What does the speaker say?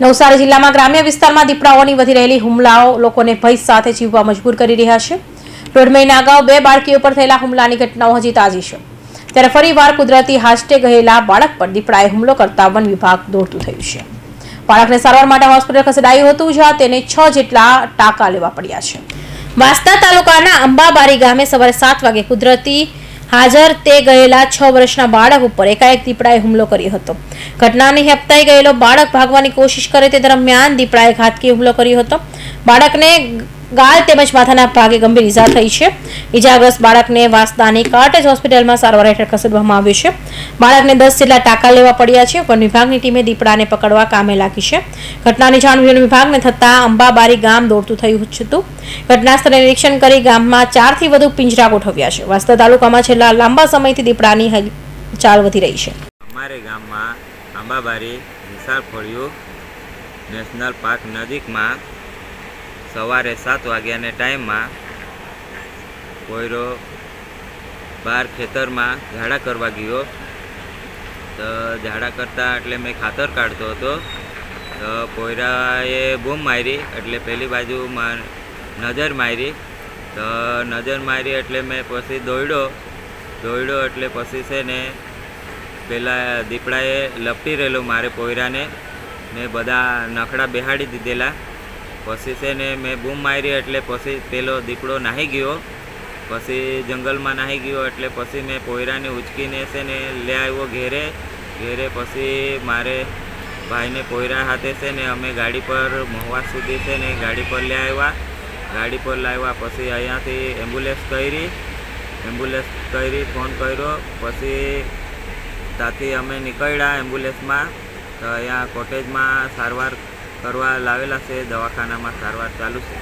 નવસારી જિલ્લામાં ગ્રામ્ય વિસ્તારમાં દીપડાઓની વધી રહેલી હુમલાઓ લોકોને ભય સાથે જીવવા મજબૂર કરી રહ્યા છે. દોઢ મહિના અગાઉ બે બાળકીઓ પર થયેલા હુમલાની ઘટનાઓ હજી તાજી છે. ત્યારે ફરીવાર કુદરતી હાસ્ટે ગયેલા બાળક પર દીપડાએ હુમલો કરતા વન વિભાગ દોડતું થયું છે. બાળકને સારવાર માટે હોસ્પિટલ ખસેડાયું હતું, જ્યાં તેને છ જેટલા ટાંકા લેવા પડ્યા છે. વાસ્તા તાલુકાના અંબાબારી ગામે સવારે સાત વાગે કુદરતી હાજર તે ગયેલા છ વર્ષના બાળક ઉપર એકાએક દીપડાએ હુમલો કર્યો હતો. ઘટનાની હેપતાઈ ગયેલો બાળક ભાગવાની કોશિશ કરે તે દરમિયાન દીપડાએ ઘાતકી હુમલો કર્યો હતો. બાળકને ગાલ તેમજ માથાના ભાગે ગંભીર ઈજા થઈ છે. ઈજાગ્રસ્ત બાળકને વાસદાની કાર્ટેજ હોસ્પિટલમાં સારવાર હેઠળ ખસેડવામાં આવ્યું છે. બાળકને દસ જેટલા ટાંકા લેવા પડ્યા છે. વન વિભાગની ટીમે દીપડાને પકડવા કામે લાગી છે. ઘટનાની જાણ વન વિભાગને થતાં અંબાબારી ગામ દોડતું થયું હતું. ઘટના સ્થળે નિરીક્ષણ કરી ગામમાં ચારથી વધુ પિંજરા ગોઠવ્યા છે. વાસ્તા તાલુકામાં છેલ્લા લાંબા સમયથી દીપડાની ચાલ વધી રહી છે. અમારે ગામમાં આંબાબારી વિશાળ ફળિયું નેશનલ પાર્ક નજીકમાં સવારે સાત વાગ્યાના ટાઈમમાં કોયરો બહાર ખેતરમાં ઝાડા કરવા ગયો. તો ઝાડા કરતા એટલે મેં ખાતર કાઢતો હતો. તો પોયરાએ બૂમ મારી એટલે પહેલી બાજુ નજર મારી. તો નજર મારી એટલે મેં પછી દોડ્યો દોડ્યો એટલે પછી છે ને પેલા દીપડાએ લપટી રહેલો મારે પોયરાને ને બધા નખડા બેહાડી દીધેલા. પછી છે ને મેં બૂમ મારી એટલે પછી પેલો દીપડો નાહી ગયો. પછી જંગલમાં નાહી ગયો એટલે પછી મેં પોયરાને ઉચકીને છે ને લે આવ્યો ઘેરે. ઘેરે પછી મારે ભાઈને પોયરા હાથે છે ને અમે ગાડી પર મહુવા સુધી છે ને ગાડી પર લે આવ્યા. ગાડી પર લાવ્યા પછી અહીંયાથી એમ્બ્યુલન્સ કરી. એમ્બ્યુલન્સ કરી, ફોન કર્યો. પછી ત્યાંથી અમે નીકળ્યા એમ્બ્યુલન્સમાં. તો અહીંયા કોટેજમાં સારવાર કરવા લાવેલા છે દવાખાનામાં સારવાર ચાલુ છે.